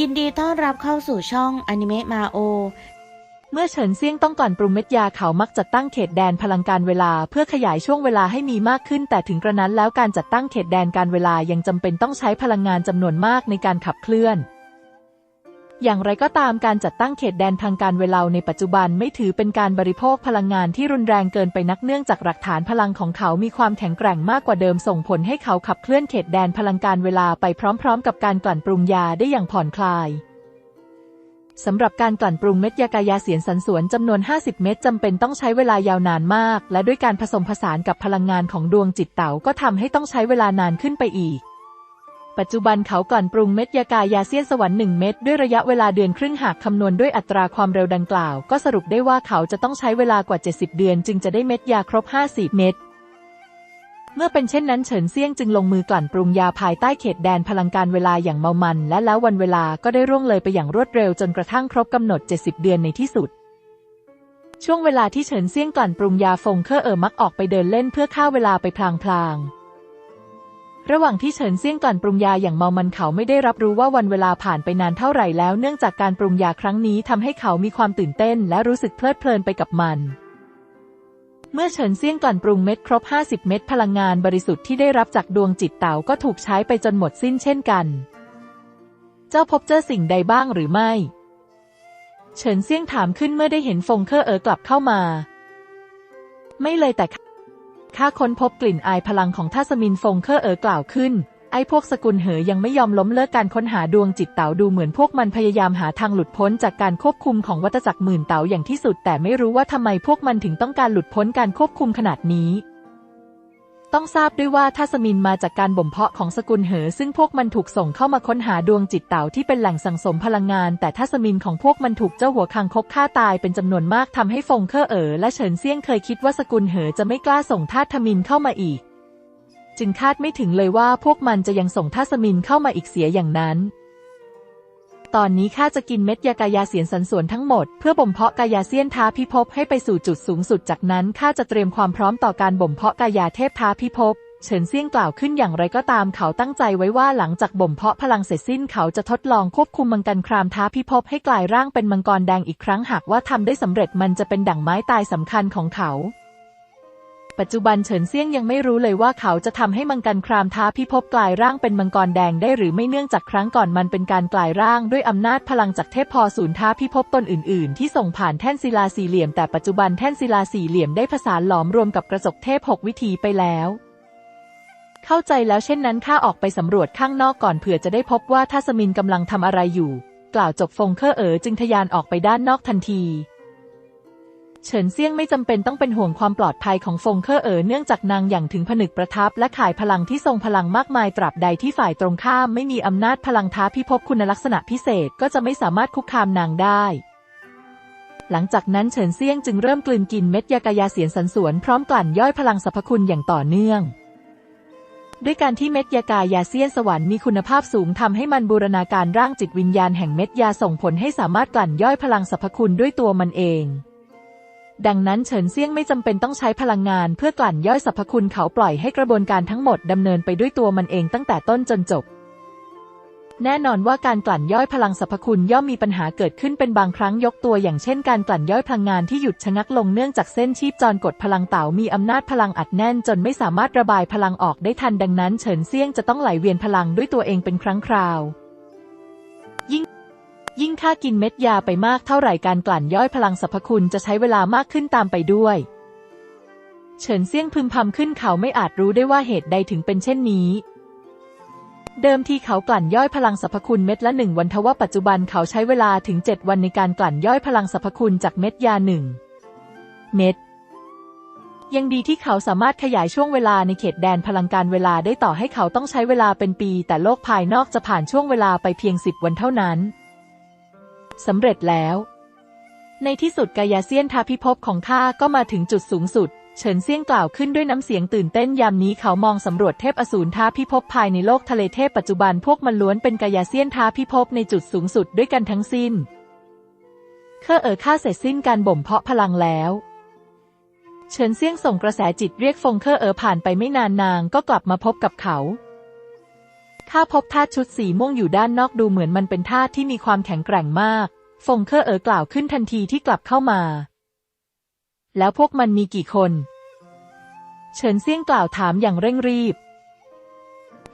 ยินดีต้อนรับเข้าสู่ช่องอนิเมะมาโอ เมื่อเฉินเซี่ยงต้องก่อนปรุงเม็ดยาเขามักจัดตั้งเขตแดนพลังการเวลาเพื่อขยายช่วงเวลาให้มีมากขึ้น แต่ถึงกระนั้นแล้วการจัดตั้งเขตแดนการเวลายังจำเป็นต้องใช้พลังงานจำนวนมากในการขับเคลื่อน อย่างไรก็ตามการจัดตั้งเขตแดนทางการเวลาในปัจจุบันไม่ถือเป็นการบริโภคพลังงานที่รุนแรงเกินไปนักเนื่องจากหลักฐานพลังของเขามีความแข็งแกร่งมากกว่าเดิมส่งผลให้เขาขับเคลื่อนเขตแดนพลังการเวลาไปพร้อมๆ กับการกลั่นปรุงยาได้อย่างผ่อนคลายสำหรับการกลั่นปรุงเม็ดยากายาเสียนสันสวนจำนวน 50 เม็ดจำเป็นต้องใช้เวลายาวนานมาก และด้วยการผสมผสานกับพลังงานของดวงจิตเต๋าก็ทำให้ต้องใช้เวลานานขึ้นไปอีก ปัจจุบันเขากลั่นปรุงเม็ดยากายาเซียนสวรรค์1เม็ดด้วยระยะเวลาเดือนครึ่งหากคำนวณด้วยอัตราความเร็วดังกล่าว ก็สรุปได้ว่าเขาจะต้องใช้เวลากว่า 70 เดือน จึงจะได้เม็ดยาครบ 50 เม็ดเมื่อเป็นเช่นนั้นเฉินเซี่ยงจึงลงมือกลั่นปรุงยาภายใต้เขตแดนพลังการเวลาอย่างเมามัน และแล้ววันเวลาก็ได้ร่วงเลยไปอย่างรวดเร็วจนกระทั่งครบกำหนด 70 เดือนในที่สุด ช่วงเวลาที่เฉินเซี่ยงกลั่นปรุงยาฟงเคอเออมักออกไปเดินเล่นเพื่อฆ่าเวลาไปพลางๆ ระหว่างที่เฉินเซี่ยงกลั่นปรุงยาอย่างเมามันเขาไม่ได้รับรู้ว่าวันเวลาผ่านไปนานเท่าไหร่แล้ว เนื่องจากการปรุงยาครั้งนี้ทำให้เขามีความตื่นเต้น และรู้สึกเพลิดเพลินไปกับมัน เมื่อเฉินเซี่ยงกลั่นปรุงเม็ดครบ 50 เม็ดพลังงานบริสุทธิ์ที่ได้รับจากดวงจิตเต๋าก็ถูกใช้ไปจนหมดสิ้นเช่นกัน เจ้าพบเจอสิ่งใดบ้างหรือไม่ เฉินเซี่ยงถามขึ้นเมื่อได้เห็นฟงเคอเอ๋อกลับเข้ามา ไม่เลยแต่ ข้าค้นพบกลิ่นอายพลังของทัศมินฟงเคอเอ๋อกล่าวขึ้น ไอ้พวกสกุลเหอยังไม่ยอมล้มเลิกการค้นหาดวงจิตเต๋าดูเหมือนพวกมันพยายามหาทางหลุดพ้นจากการควบคุมของวัตจักรหมื่นเต๋าอย่างที่สุด แต่ไม่รู้ว่าทำไมพวกมันถึงต้องการหลุดพ้นการควบคุมขนาดนี้ ต้องทราบด้วยว่าทัศมินมาจากการบ่มเพาะของสกุลเหอ ซึ่งพวกมันถูกส่งเข้ามาค้นหาดวงจิตเต่าที่เป็นแหล่งสังสมพลังงาน แต่ทัศมินของพวกมันถูกเจ้าหัวคังคกฆ่าตายเป็นจำนวนมากทำให้ฟงเคอเอ๋อและเฉินเซี่ยงเคยคิดว่าสกุลเหอจะไม่กล้าส่งทาสมินเข้ามาอีก จึงคาดไม่ถึงเลยว่าพวกมันจะยังส่งทัศมินเข้ามาอีกเสียอย่างนั้น ตอนนี้ข้าจะกินเม็ดยากายาเสียนสันส่วนทั้งหมด เพื่อบ่มเพาะกายาเซียนท้าพิภพให้ไปสู่จุดสูงสุดจากนั้นข้าจะเตรียมความพร้อมต่อการบ่มเพาะกายาเทพท้าพิภพเฉินเซี่ยงกล่าวขึ้นอย่างไรก็ตามเขาตั้งใจไว้ว่าหลังจากบ่มเพาะพลังเสร็จสิ้นเขาจะทดลองควบคุมมังกรครามท้าพิภพให้กลายร่างเป็นมังกรแดงอีกครั้งหากว่าทำได้สำเร็จมันจะเป็นดั่งไม้ตายสำคัญของเขา ปัจจุบันเฉินเซี่ยงยังไม่รู้เลยว่าเขาจะทำให้มังกรครามท้าพิภพกลายร่างเป็นมังกรแดงได้หรือไม่เนื่องจากครั้งก่อนมันเป็นการกลายร่างด้วยอำนาจพลังจากเทพพอศูนย์ท้าพิภพตนอื่น ๆ ที่ส่งผ่านแท่นศิลาสี่เหลี่ยมแต่ปัจจุบันแท่นศิลาสี่เหลี่ยมได้ผสานหลอมรวมกับกระจกเทพหกวิธีไปแล้วเข้าใจแล้วเช่นนั้นข้าออกไปสำรวจข้างนอกก่อนเผื่อจะได้พบว่าทัศมินกำลังทำอะไรอยู่ กล่าวจบฟงเคอเอ๋อจึงทะยานออกไปด้านนอกทันที เฉินเซี่ยงไม่จำเป็นต้องเป็นห่วงความปลอดภัยของฟงเคอเอ๋อเนื่องจากนางอย่างถึงผนึกประทับ และขายพลังที่ทรงพลังมากมายตราบใดที่ฝ่ายตรงข้ามไม่มีอำนาจพลังท้าพิภพคุณลักษณะพิเศษก็จะไม่สามารถคุกคามนางได้หลังจากนั้นเฉินเซี่ยงจึงเริ่มกลืนกินเม็ดยากายาเสียนสันสวนพร้อมกลั่นย่อยพลังสรรพคุณอย่างต่อเนื่อง ด้วยการที่เม็ดยากายาเซียนสวรรค์มีคุณภาพสูงทำให้มันบูรณาการร่างจิตวิญญาณแห่งเม็ดยาส่งผลให้สามารถกลั่นย่อยพลังสรรพคุณด้วยตัวมันเอง ดังนั้นเฉินเซี่ยงไม่จำเป็นต้องใช้พลังงานเพื่อกลั่นย่อยสรรพคุณเขาปล่อยให้กระบวนการทั้งหมดดำเนินไปด้วยตัวมันเองตั้งแต่ต้นจนจบ แน่นอนว่าการกลั่นย่อยพลังสรรพคุณย่อมมีปัญหาเกิดขึ้นเป็นบางครั้งยกตัวอย่างเช่นการกลั่นย่อยพลังงานที่หยุดชะงักลงเนื่องจากเส้นชีพจรกดพลังเต๋ามีอำนาจพลังอัดแน่นจนไม่สามารถระบายพลังออกได้ทันดังนั้นเฉินเซี่ยงจะต้องไหลเวียนพลังด้วยตัวเองเป็นครั้งคราวยิ่ง ยิ่งค่ากินเม็ดยาไปมากเท่าไหร่การกลั่นย่อยพลังสรรพคุณจะใช้เวลามากขึ้นตามไปด้วย เฉินเซี่ยงพึมพำขึ้นเขาไม่อาจรู้ได้ว่าเหตุใดถึงเป็นเช่นนี้ เดิมทีเขากลั่นย่อยพลังสรรพคุณเม็ดละหนึ่งวันทว่าปัจจุบันเขาใช้เวลาถึง 7 วันในการกลั่นย่อยพลังสรรพคุณจากเม็ดยาหนึ่งเม็ดยังดีที่เขาสามารถขยายช่วงเวลาในเขตแดนพลังการเวลาได้ต่อให้เขาต้องใช้เวลาเป็นปี แต่โลกภายนอกจะผ่านช่วงเวลาไปเพียงสิบวันเท่านั้น สำเร็จแล้ว ในที่สุดกายาเซียนทาพิภพของข้าก็มาถึงจุดสูงสุด เฉินเซียงกล่าวขึ้นด้วยน้ำเสียงตื่นเต้นยามนี้เขามองสำรวจเทพอสูรท้าพิภพภายในโลกทะเลเทพปัจจุบันพวกมันล้วนเป็นกายาเซียนท้าพิภพในจุดสูงสุดด้วยกันทั้งสิ้นเคอเอ๋อข้าเสร็จสิ้นการบ่มเพาะพลังแล้วเฉินเซียงส่งกระแสจิตเรียกฟงเคอเอ๋อผ่านไปไม่นานนางก็กลับมาพบกับเขา ข้าพบธาตุชุดสีม่วงอยู่ด้านนอกดูเหมือนมันเป็นธาตุที่มีความแข็งแกร่งมากฟงเคอเอ๋อกล่าวขึ้นทันทีที่กลับเข้ามา แล้วพวกมันมีกี่คน เฉินเซี่ยงกล่าวถามอย่างเร่งรีบ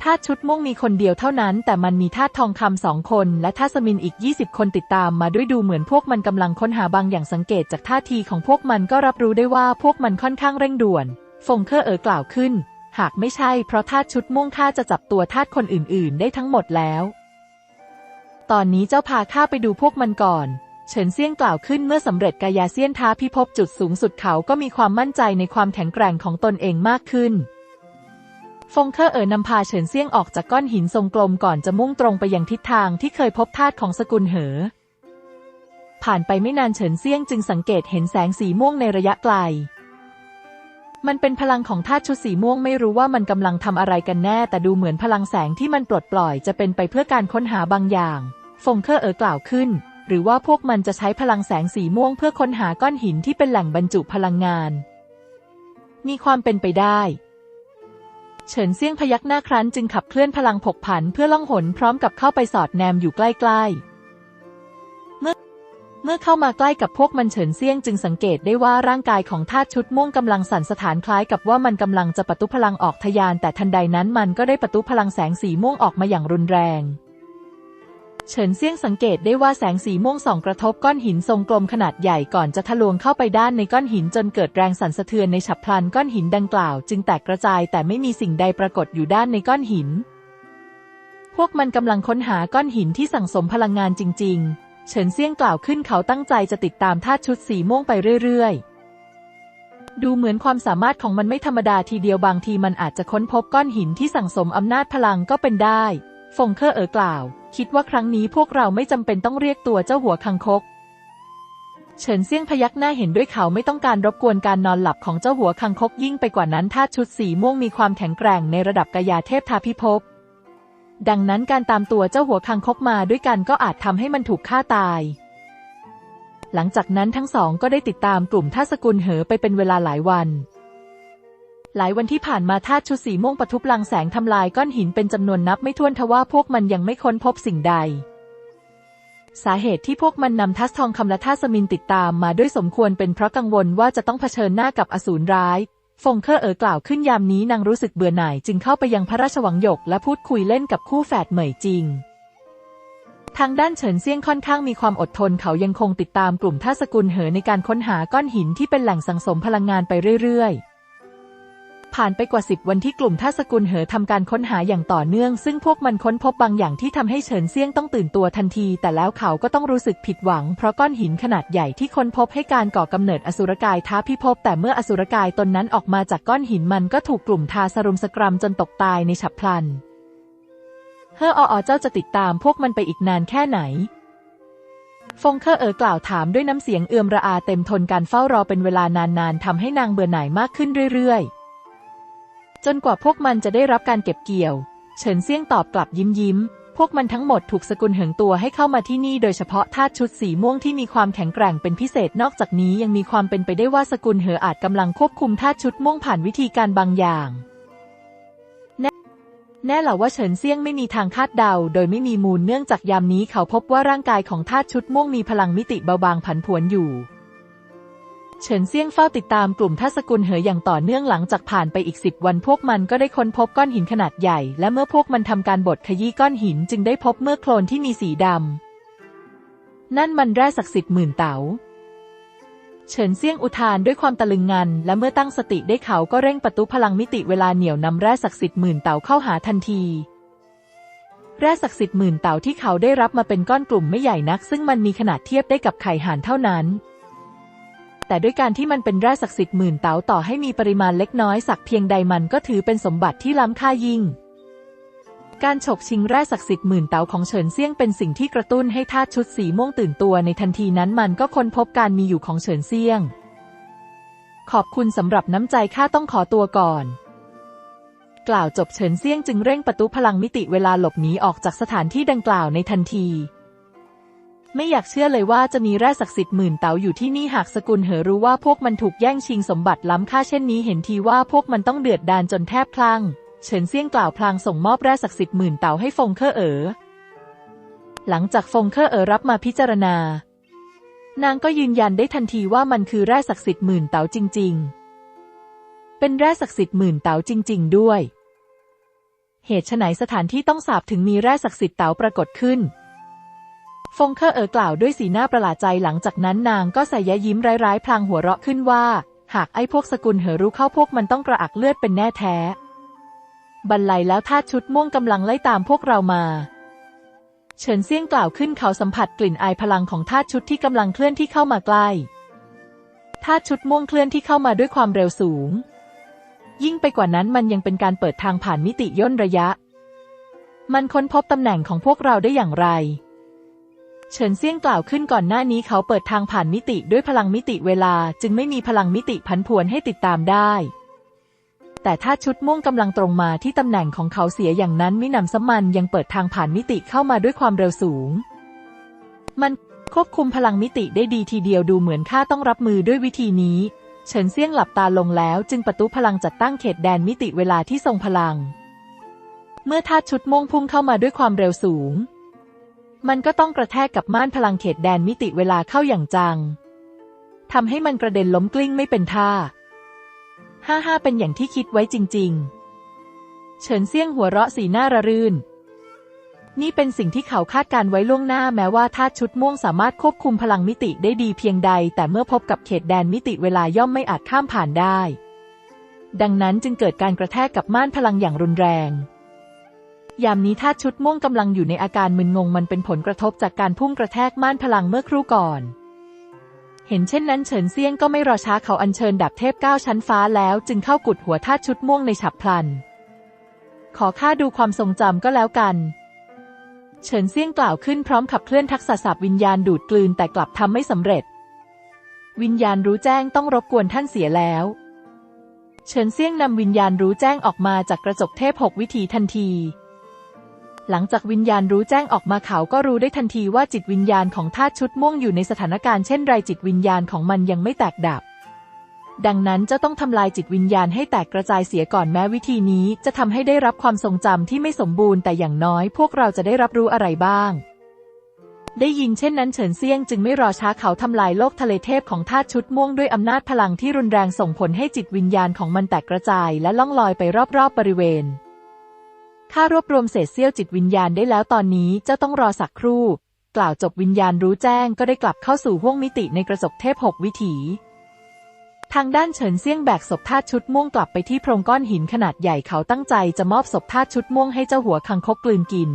ธาตุชุดม่วงมีคนเดียวเท่านั้น แต่มันมีธาตุทองคำสองคน และธาตุสมินอีก 20 คนติดตามมาด้วยดูเหมือนพวกมันกำลังค้นหาบางอย่างสังเกตจากท่าทีของพวกมันก็รับรู้ได้ว่าพวกมันค่อนข้างเร่งด่วน ฟงเคอเอ๋อกล่าวขึ้น หากไม่ใช่เพราะธาตุชุดม่วงข้าจะจับตัวธาตุคนอื่นๆ ได้ทั้งหมดแล้ว ตอนนี้เจ้าพาข้าไปดูพวกมันก่อน เฉินเซี่ยงกล่าวขึ้นเมื่อสำเร็จกายาเซียนท้าพิภพจุดสูงสุดเขาก็มีความมั่นใจในความแข็งแกร่งของตนเองมากขึ้น ฟงเคอร์เอ๋อนำพาเฉินเซี่ยงออกจากก้อนหินทรงกลมก่อนจะมุ่งตรงไปยังทิศทางที่เคยพบธาตุของสกุลเหอ ผ่านไปไม่นานเฉินเซี่ยงจึงสังเกตเห็นแสงสีม่วงในระยะไกล มันเป็นพลังของธาตุชุดสีม่วงไม่รู้ว่ามันกำลังทำอะไรกันแน่ แต่ดูเหมือนพลังแสงที่มันปลดปล่อยจะเป็นไปเพื่อการค้นหาบางอย่าง ฟงเคอร์เอ๋อกล่าวขึ้น หรือว่าพวกมันจะใช้พลังแสงสีม่วงเพื่อค้นหาก้อนหินที่เป็นแหล่งบรรจุพลังงาน มีความเป็นไปได้เฉินเซี่ยงพยักหน้าครั้นจึงขับเคลื่อนพลังผกผันเพื่อล่องหนพร้อมกับเข้าไปสอดแนมอยู่ใกล้ๆ เมื่อเข้ามาใกล้กับพวกมันเฉินเซี่ยงจึงสังเกตได้ว่าร่างกายของธาตุชุดม่วงกำลังสั่นสถานคล้ายกับว่ามันกำลังจะปะทุพลังออกทะยาน แต่ทันใดนั้นมันก็ได้ปะทุพลังแสงสีม่วงออกมาอย่างรุนแรงเฉินเซี่ยงสังเกตได้ว่าแสงสีม่วงส่องกระทบก้อนหินทรงกลมขนาดใหญ่ก่อนจะทะลวงเข้าไปด้านในก้อนหินจนเกิดแรงสั่นสะเทือนในฉับพลันก้อนหินดังกล่าว จึงแตกกระจายแต่ไม่มีสิ่งใดปรากฏอยู่ด้านในก้อนหิน พวกมันกำลังค้นหาก้อนหินที่สั่งสมพลังงานจริง ๆ เฉินเซี่ยงกล่าวขึ้นเขาตั้งใจจะติดตามธาตุชุดสีม่วงไปเรื่อยๆ ดูเหมือนความสามารถของมันไม่ธรรมดาทีเดียวบางทีมันอาจจะค้นพบก้อนหินที่สั่งสมอำนาจพลังก็เป็นได้ ฟงเคอเอ๋อกล่าว คิดว่าครั้งนี้พวกเราไม่จำเป็นต้องเรียกตัวเจ้าหัวคังคก เฉินเซี่ยงพยักหน้าเห็นด้วยเขาไม่ต้องการรบกวนการนอนหลับของเจ้าหัวคังคกยิ่งไปกว่านั้นธาตุชุดสีม่วงมีความแข็งแกร่งในระดับกายาเทพทาพิภพ ดังนั้นการตามตัวเจ้าหัวคังคกมาด้วยกันก็อาจทำให้มันถูกฆ่าตาย หลังจากนั้นทั้งสองก็ได้ติดตามกลุ่มท่าสกุลเหอไปเป็นเวลาหลายวัน หลายวันที่ผ่านมาธาชุดสีม่วงปะทุพลังแสงทำลายก้อนหินเป็นจำนวนนับไม่ถ้วนทว่าพวกมันยังไม่ค้นพบสิ่งใด สาเหตุที่พวกมันนำทัสทองคำและท่าสมินติดตามมาด้วยสมควรเป็นเพราะกังวลว่าจะต้องเผชิญหน้ากับอสูรร้าย ฟงเคอร์เอ๋อกล่าวขึ้นยามนี้นางรู้สึกเบื่อหน่ายจึงเข้าไปยังพระราชวังหยกและพูดคุยเล่นกับคู่แฝดเหมยจริง ทางด้านเฉินเซียงค่อนข้างมีความอดทนเขายังคงติดตามกลุ่มท่าสกุลเหอในการค้นหาก้อนหินที่เป็นแหล่งสังสมพลังงานไปเรื่อยๆ ผ่านไปกว่าสิบวันที่กลุ่มท่าสกุลเหอทำการค้นหาอย่างต่อเนื่อง ซึ่งพวกมันค้นพบบางอย่างที่ทำให้เฉินเซียงต้องตื่นตัวทันที แต่แล้วเขาก็ต้องรู้สึกผิดหวัง เพราะก้อนหินขนาดใหญ่ที่ค้นพบให้การก่อกำเนิดอสุรกายท้าพิภพแต่เมื่ออสุรกายตนนั้นออกมาจากก้อนหินมันก็ถูกกลุ่มทาสรุมสกรัมจนตกตายในฉับพลันเฮอออเจ้าจะติดตามพวกมันไปอีกนานแค่ไหนฟงเคอเอ๋อกล่าวถามด้วยน้ำเสียงเอื่อมระอาเต็มทนการเฝ้ารอเป็นเวลานานๆทำให้นางเบื่อหน่ายมากขึ้นเรื่อยๆ จนกว่าพวกมันจะได้รับการเก็บเกี่ยว เฉินเซี่ยงตอบกลับยิ้มยิ้ม พวกมันทั้งหมดถูกสกุลเหิงตัวให้เข้ามาที่นี่โดยเฉพาะธาตุชุดสีม่วงที่มีความแข็งแกร่งเป็นพิเศษนอกจากนี้ยังมีความเป็นไปได้ว่าสกุลเหออาจกำลังควบคุมธาตุชุดม่วงผ่านวิธีการบางอย่างแน่เหล่าว่าเฉินเซี่ยงไม่มีทางคาดเดา โดยไม่มีมูลเนื่องจากยามนี้เขาพบว่าร่างกายของธาตุชุดม่วงมีพลังมิติเบาบางผันผวนอยู่ เฉินเซี่ยงเฝ้าติดตามกลุ่มทาสกุลเหออย่างต่อเนื่องหลังจากผ่านไปอีกสิบวันพวกมันก็ได้ค้นพบก้อนหินขนาดใหญ่ และเมื่อพวกมันทำการบดขยี้ก้อนหินจึงได้พบเมื่อโคลนที่มีสีดำ นั่นมันแร่ศักดิ์สิทธิ์หมื่นเต๋าเฉินเซี่ยงอุทานด้วยความตะลึงงัน และเมื่อตั้งสติได้เขาก็เร่งประตูพลังมิติเวลาเหนี่ยวนำแร่ศักดิ์สิทธิ์หมื่นเต๋าเข้าหาทันที แร่ศักดิ์สิทธิ์หมื่นเต๋าที่เขาได้รับมาเป็นก้อนกลุ่มไม่ใหญ่นัก ซึ่งมันมีขนาดเทียบได้กับไข่ห่านเท่านั้น แต่ด้วยการที่มันเป็นแร่ศักดิ์สิทธิ์หมื่นเต๋าต่อให้มีปริมาณเล็กน้อยสักเพียงใดมันก็ถือเป็นสมบัติที่ล้ำค่ายิ่ง การฉกชิงแร่ศักดิ์สิทธิ์หมื่นเต๋าของเฉินเซี่ยงเป็นสิ่งที่กระตุ้นให้ธาตุชุดสีม่วงตื่นตัวในทันทีนั้นมันก็ค้นพบการมีอยู่ของเฉินเซี่ยง ขอบคุณสำหรับน้ำใจข้าต้องขอตัวก่อนกล่าวจบเฉินเซี่ยงจึงเร่งประตูพลังมิติเวลาหลบหนีออกจากสถานที่ดังกล่าวในทันที ไม่อยากเชื่อเลยว่าจะมีแร่ศักดิ์สิทธิ์หมื่นเต๋าอยู่ที่นี่หากสกุลเหอรู้ว่าพวกมันถูกแย่งชิงสมบัติล้ำค่าเช่นนี้เห็นทีว่าพวกมันต้องเดือดดาลจนแทบคลั่งเฉินเซี่ยงกล่าวพลางส่งมอบแร่ศักดิ์สิทธิ์หมื่นเต่าให้ฟงเคอเอ๋อหลังจากฟงเคอเอ๋อรับมาพิจารณา นางก็ยืนยันได้ทันทีว่ามันคือแร่ศักดิ์สิทธิ์หมื่นเต๋าจริง ๆ เป็นแร่ศักดิ์สิทธิ์หมื่นเต๋าจริง ๆ ด้วย เหตุไฉนสถานที่ต้องสาบถึงมีแร่ศักดิ์สิทธิ์เต๋าปรากฏขึ้น ฟงเคอเอ๋อกล่าวด้วยสีหน้าประหลาดใจหลังจากนั้นนางก็ใส่ยะยิ้มร้ายๆพลางหัวเราะขึ้นว่า หากไอ้พวกสกุลเหอรู้เข้าพวกมันต้องกระอักเลือดเป็นแน่แท้บันไลแล้วท่าชุดม่วงกำลังไล่ตามพวกเรามาเฉินเซี่ยงกล่าวขึ้นเขาสัมผัสกลิ่นอายพลังของทาชุดที่กำลังเคลื่อนที่เข้ามาใกล้ทาชุดม่วงเคลื่อนที่เข้ามาด้วยความเร็วสูง ยิ่งไปกว่านั้นมันยังเป็นการเปิดทางผ่านมิติย่นระยะ มันค้นพบตำแหน่งของพวกเราได้อย่างไร เฉินเซี่ยงกล่าวขึ้นก่อนหน้านี้เขาเปิดทางผ่านมิติด้วยพลังมิติเวลา จึงไม่มีพลังมิติพันพวนให้ติดตามได้ แต่ถ้าชุดม่วงกำลังตรงมาที่ตำแหน่งของเขาเสียอย่างนั้นมิหนำซ้ำมันยังเปิดทางผ่านมิติเข้ามาด้วยความเร็วสูง มันควบคุมพลังมิติได้ดีทีเดียวดูเหมือนข้าต้องรับมือด้วยวิธีนี้ เฉินเซี่ยงหลับตาลงแล้วจึงประตูพลังจัดตั้งเขตแดนมิติเวลาที่ทรงพลัง เมื่อธาตุชุดม่วงพุ่งเข้ามาด้วยความเร็วสูง มันก็ต้องกระแทกกับม่านพลังเขตแดนมิติเวลาเข้าอย่างจังทำให้มันกระเด็นล้มกลิ้งไม่เป็นท่า ห้าห้าเป็นอย่างที่คิดไว้จริง ๆ เฉินเซี่ยงหัวเราะสีหน้าระรื่น นี่เป็นสิ่งที่เขาคาดการไว้ล่วงหน้าแม้ว่าธาตุชุดม่วงสามารถควบคุมพลังมิติได้ดีเพียงใด แต่เมื่อพบกับเขตแดนมิติเวลาย่อมไม่อาจข้ามผ่านได้ ดังนั้นจึงเกิดการกระแทกกับม่านพลังอย่างรุนแรง ยามนี้ธาตุชุดม่วงกำลังอยู่ในอาการมึนงงมันเป็นผลกระทบจากการพุ่งกระแทกม่านพลังเมื่อครู่ก่อน เห็นเช่นนั้นเฉินเซียงก็ไม่รอช้าเขาอัญเชิญดับเทพเก้าชั้นฟ้าแล้ว จึงเข้ากุดหัวธาตุชุดม่วงในฉับพลัน ขอข้าดูความทรงจำก็แล้วกัน เฉินเซียงกล่าวขึ้นพร้อมขับเคลื่อนทักษะสับวิญญาณดูดกลืนแต่กลับทำไม่สำเร็จ วิญญาณรู้แจ้งต้องรบกวนท่านเสียแล้วเฉินเซียงนำวิญญาณรู้แจ้งออกมาจากกระจกเทพหกวิถีทันที หลังจากวิญญาณรู้แจ้งออกมาเขาก็รู้ได้ทันทีว่าจิตวิญญาณของธาตุชุดม่วงอยู่ในสถานการณ์เช่นไรจิตวิญญาณของมันยังไม่แตกดับ ดังนั้นจะต้องทำลายจิตวิญญาณให้แตกกระจายเสียก่อนแม้วิธีนี้ จะทำให้ได้รับความทรงจำที่ไม่สมบูรณ์แต่อย่างน้อย พวกเราจะได้รับรู้อะไรบ้าง ได้ยินเช่นนั้นเฉินเซียงจึงไม่รอช้าเขาทำลายโลกทะเลเทพของธาตุชุดม่วงด้วยอำนาจพลังที่รุนแรงส่งผลให้จิตวิญญาณของมันแตกกระจายและล่องลอยไปรอบๆบริเวณ ข้ารวบรวมเศษเสี้ยวจิตวิญญาณได้แล้วตอนนี้เจ้าต้องรอสักครู่ กล่าวจบวิญญาณรู้แจ้งก็ได้กลับเข้าสู่ห้วงมิติในกระจกเทพหกวิถี ทางด้านเฉินเซี่ยงแบกศพทาสชุดม่วงกลับไปที่โพรงก้อนหินขนาดใหญ่เขาตั้งใจจะมอบศพทาสชุดม่วงให้เจ้าหัวคังคกกลืนกิน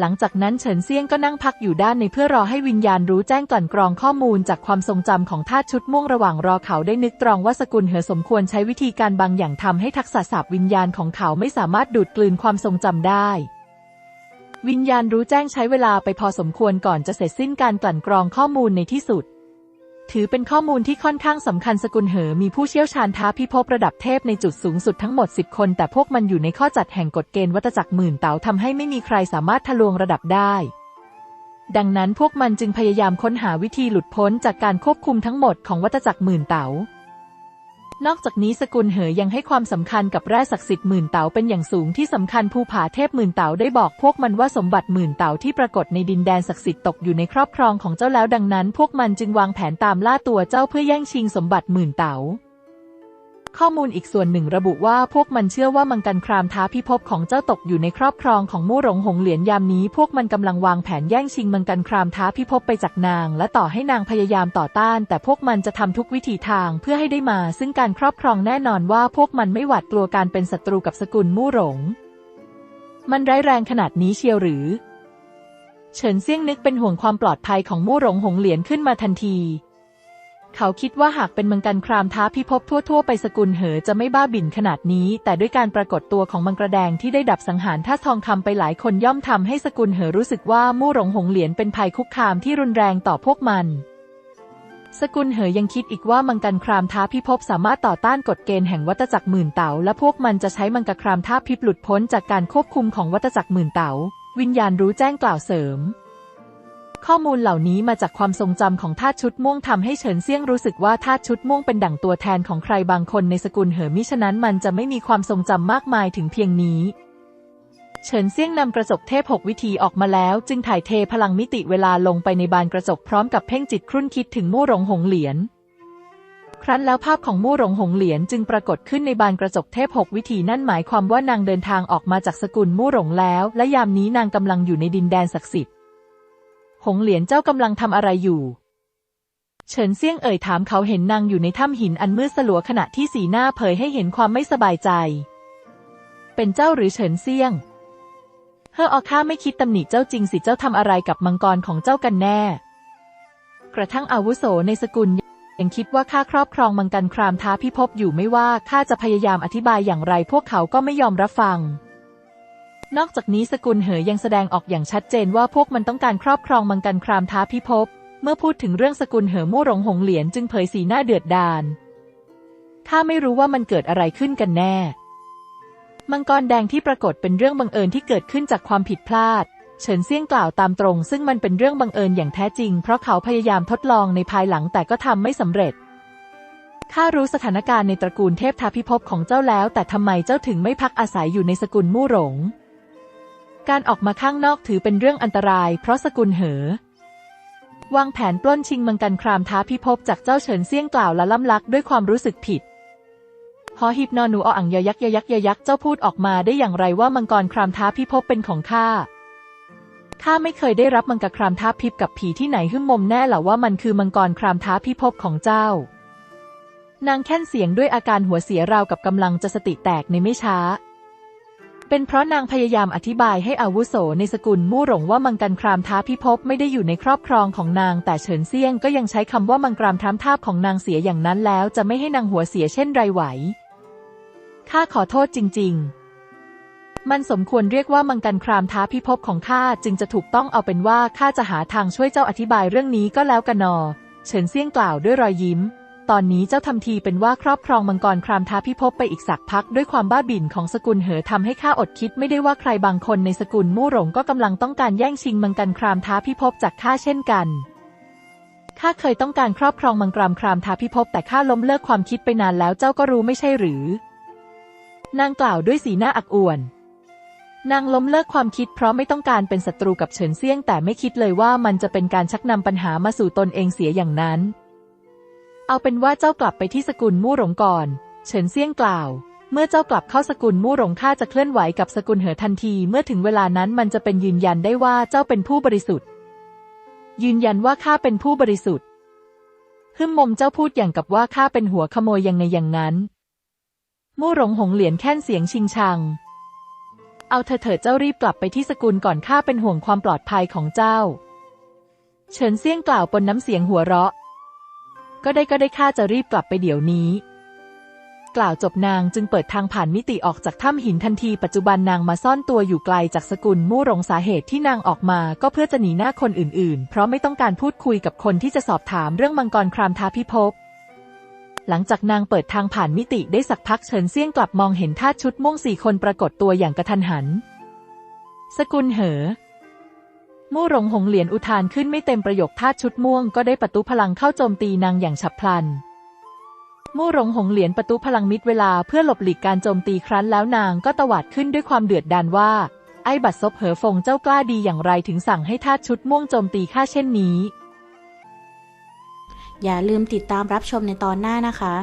หลังจากนั้นเฉินเซียงก็นั่งพักอยู่ด้านในเพื่อรอให้วิญญาณรู้แจ้งกลั่นกรองข้อมูลจากความทรงจำของทาสชุดม่วงระหว่างรอเขาได้นึกตรองว่าสกุลเหอสมควรใช้วิธีการบางอย่างทำให้ทักษะสาบวิญญาณของเขาไม่สามารถดูดกลืนความทรงจำได้ วิญญาณรู้แจ้งใช้เวลาไปพอสมควรก่อนจะเสร็จสิ้นการกลั่นกรองข้อมูลในที่สุด ถือเป็นข้อมูลที่ค่อนข้างสำคัญสกุลเหอมีผู้เชี่ยวชาญท้าพิภพระดับเทพในจุดสูงสุดทั้งหมด 10 คน แต่พวกมันอยู่ในข้อจัดแห่งกฎเกณฑ์วัตจักรหมื่นเต๋าทำให้ไม่มีใครสามารถทะลวงระดับได้ ดังนั้นพวกมันจึงพยายามค้นหาวิธีหลุดพ้นจากการควบคุมทั้งหมดของวัตจักรหมื่นเต๋า นอกจากนี้สกุลเหอยังให้ความสำคัญกับแร่ศักดิ์สิทธิ์หมื่นเต๋าเป็นอย่างสูงที่สำคัญภูผาเทพหมื่นเต๋าได้บอกพวกมันว่าสมบัติหมื่นเต๋าที่ปรากฏในดินแดนศักดิ์สิทธิ์ตกอยู่ในครอบครองของเจ้าแล้วดังนั้น พวกมันจึงวางแผนตามล่าตัวเจ้าเพื่อแย่งชิงสมบัติหมื่นเต๋า ข้อมูลอีกส่วนหนึ่งระบุว่าพวกมันเชื่อว่ามังกันครามท้าพิภพของเจ้าตกอยู่ในครอบครองของมู่หลงหงเหรียญยามนี้ พวกมันกำลังวางแผนแย่งชิงมังกันครามท้าพิภพไปจากนาง และต่อให้นางพยายามต่อต้าน แต่พวกมันจะทำทุกวิถีทางเพื่อให้ได้มา ซึ่งการครอบครองแน่นอนว่าพวกมันไม่หวาดกลัวการเป็นศัตรูกับสกุลมู่หลง มันร้ายแรงขนาดนี้เชียวหรือ เฉินเซี่ยงนึกเป็นห่วงความปลอดภัยของมู่หลงหงเหรียญขึ้นมาทันที เขาคิดว่าหากเป็นมังกันครามท้าพิภพทั่ว ๆ ไปสกุลเหอจะไม่บ้าบิ่นขนาดนี้ แต่ด้วยการปรากฏตัวของมังกรแดงที่ได้ดับสังหารท่าทองคำไปหลายคนย่อมทำให้สกุลเหอรู้สึกว่ามู่หลงหงเหรียญเป็นภัยคุกคามที่รุนแรงต่อพวกมัน สกุลเหอยังคิดอีกว่ามังกันครามท้าพิภพสามารถต่อต้านกฎเกณฑ์แห่งวัตจักรหมื่นเต๋าและพวกมันจะใช้มังกรครามท้าพิภหลุดพ้นจากการควบคุมของวัตจักรหมื่นเต๋าวิญญาณรู้แจ้งกล่าวเสริม ข้อมูลเหล่านี้มาจากความทรงจำของทาสชุดม่วงทำให้เฉินเซี่ยงรู้สึกว่าทาสชุดม่วงเป็นดั่งตัวแทนของใครบางคนในสกุลเหอมิฉะนั้นมันจะไม่มีความทรงจำมากมายถึงเพียงนี้เฉินเซี่ยงนำกระจกเทพหกวิธีออกมาแล้ว จึงถ่ายเทพลังมิติเวลาลงไปในบานกระจกพร้อมกับเพ่งจิตครุ่นคิดถึงมู่หลงหงเหรียญครั้นแล้วภาพของมู่หลงหงเหรียญจึงปรากฏขึ้นในบานกระจกเทพหกวิธีนั่นหมายความว่านางเดินทางออกมาจากสกุลมู่หลงแล้ว และยามนี้นางกำลังอยู่ในดินแดนศักดิ์สิทธิ์ หงเหรียญเจ้ากำลังทำอะไรอยู่ เฉินเซี่ยงเอ่ยถามเขาเห็นนางอยู่ในถ้ำหินอันมืดสลัวขณะที่สีหน้าเผยให้เห็นความไม่สบายใจ เป็นเจ้าหรือเฉินเซี่ยง เฮออข้าไม่คิดตำหนิเจ้าจริงสิเจ้าทำอะไรกับมังกรของเจ้ากันแน่ กระทั่งอาวุโสในสกุลยังคิดว่าข้าครอบครองมังกรครามท้าพิภพอยู่ไม่ว่าข้าจะพยายามอธิบายอย่างไรพวกเขาก็ไม่ยอมรับฟัง นอกจากนี้สกุลเหอยังแสดงออกอย่างชัดเจนว่าพวกมันต้องการครอบครองมังกรครามท้าพิภพ เมื่อพูดถึงเรื่องสกุลเหอมู่หลงหงเหรียญจึงเผยสีหน้าเดือดดาลข้าไม่รู้ว่ามันเกิดอะไรขึ้นกันแน่ มังกรแดงที่ปรากฏเป็นเรื่องบังเอิญที่เกิดขึ้นจากความผิดพลาด เฉินเซี่ยงกล่าวตามตรง ซึ่งมันเป็นเรื่องบังเอิญอย่างแท้จริง เพราะเขาพยายามทดลองในภายหลังแต่ก็ทำไม่สำเร็จข้ารู้สถานการณ์ในตระกูลเทพทาพิภพของเจ้าแล้ว แต่ทำไมเจ้าถึงไม่พักอาศัยอยู่ในสกุลมู่หลง การออกมาข้างนอกถือเป็นเรื่องอันตราย เพราะสกุลเหอ วางแผนปล้นชิงมังกรครามท้าพิภพจากเจ้าเฉินเซี่ยงกล่าวละล่ำลักด้วยความรู้สึกผิดหอหิบนอหนูออ่างยยักยยักยยักเจ้าพูดออกมาได้อย่างไรว่ามังกรครามท้าพิภพเป็นของข้าข้าไม่เคยได้รับมังกรครามท้าพิภกับผีที่ไหนหึ่มมมแน่หรอว่ามันคือมังกรครามท้าพิภพของเจ้า นางแค่นเสียงด้วยอาการหัวเสียราวกับกำลังจะสติแตกในไม่ช้า เป็นเพราะนางพยายามอธิบายให้อาวุโสในสกุลมู่หลงว่ามังกรครามท้าพิภพไม่ได้อยู่ในครอบครองของนาง แต่เฉินเซียงก็ยังใช้คำว่ามังกรามท้ามทาบของนางเสียอย่างนั้นแล้ว จะไม่ให้นางหัวเสียเช่นไรไหว ข้าขอโทษจริง ๆ มันสมควรเรียกว่ามังกรครามท้าพิภพของข้าจึงจะถูกต้องเอาเป็นว่าข้าจะหาทางช่วยเจ้าอธิบายเรื่องนี้ก็แล้วกันนอ เฉินเซียงกล่าวด้วยรอยยิ้ม ตอนนี้เจ้าทำทีเป็นว่าครอบครองมังกรครามท้าพิภพไปอีกสักพักด้วยความบ้าบิ่นของสกุลเหอทำให้ข้าอดคิดไม่ได้ว่าใครบางคนในสกุลมู่หลงก็กำลังต้องการแย่งชิงมังกรครามท้าพิภพจากข้าเช่นกันข้าเคยต้องการครอบครองมังกรครามท้าพิภพแต่ข้าล้มเลิกความคิดไปนานแล้วเจ้าก็รู้ไม่ใช่หรือ นางกล่าวด้วยสีหน้าอักอ่วน นางล้มเลิกความคิดเพราะไม่ต้องการเป็นศัตรูกับเฉินเซี่ยงแต่ไม่คิดเลยว่ามันจะเป็นการชักนำปัญหามาสู่ตนเองเสียอย่างนั้น เอาเป็นว่าเจ้ากลับไปที่สกุลมู่หลงก่อน เฉินเซี่ยงกล่าว เมื่อเจ้ากลับเข้าสกุลมู่หลงข้าจะเคลื่อนไหวกับสกุลเหอทันที เมื่อถึงเวลานั้นมันจะเป็นยืนยันได้ว่าเจ้าเป็นผู้บริสุทธิ์ ยืนยันว่าข้าเป็นผู้บริสุทธิ์ฮึ่มมมเจ้าพูดอย่างกับว่าข้าเป็นหัวขโมยยังไงอย่างนั้น มู่หลงหงเหรียญแค่นเสียงชิงชัง เอาเธอเถิดเจ้ารีบกลับไปที่สกุลก่อนข้าเป็นห่วงความปลอดภัยของเจ้า เฉินเซี่ยงกล่าวปนน้ำเสียงหัวเราะ ก็ได้ก็ได้ข้าจะรีบกลับไปเดี๋ยวนี้ กล่าวจบนางจึงเปิดทางผ่านมิติออกจากถ้ำหินทันทีปัจจุบันนางมาซ่อนตัวอยู่ไกลจากสกุลมู่หลงสาเหตุที่นางออกมาก็เพื่อจะหนีหน้าคนอื่นๆ เพราะไม่ต้องการพูดคุยกับคนที่จะสอบถามเรื่องมังกรครามท้าพิภพหลังจากนางเปิดทางผ่านมิติได้สักพักเฉินเซี่ยงกลับมองเห็นท่าชุดม่วงสี่คนปรากฏตัวอย่างกระทันหัน สกุลเหอ มู่หลงหงเหรียญอุทานขึ้นไม่เต็มประโยคทาชุดม่วงก็ได้ประตูพลังเข้าโจมตีนางอย่างฉับพลัน มู่หลงหงเหรียญประตูพลังมิดเวลาเพื่อหลบหลีกการโจมตีครั้นแล้วนางก็ตวาดขึ้นด้วยความเดือดดาลว่า ไอ้บัดซบเหอฟงเจ้ากล้าดีอย่างไรถึงสั่งให้ทาชุดม่วงโจมตีข้าเช่นนี้ อย่าลืมติดตามรับชมในตอนหน้านะคะ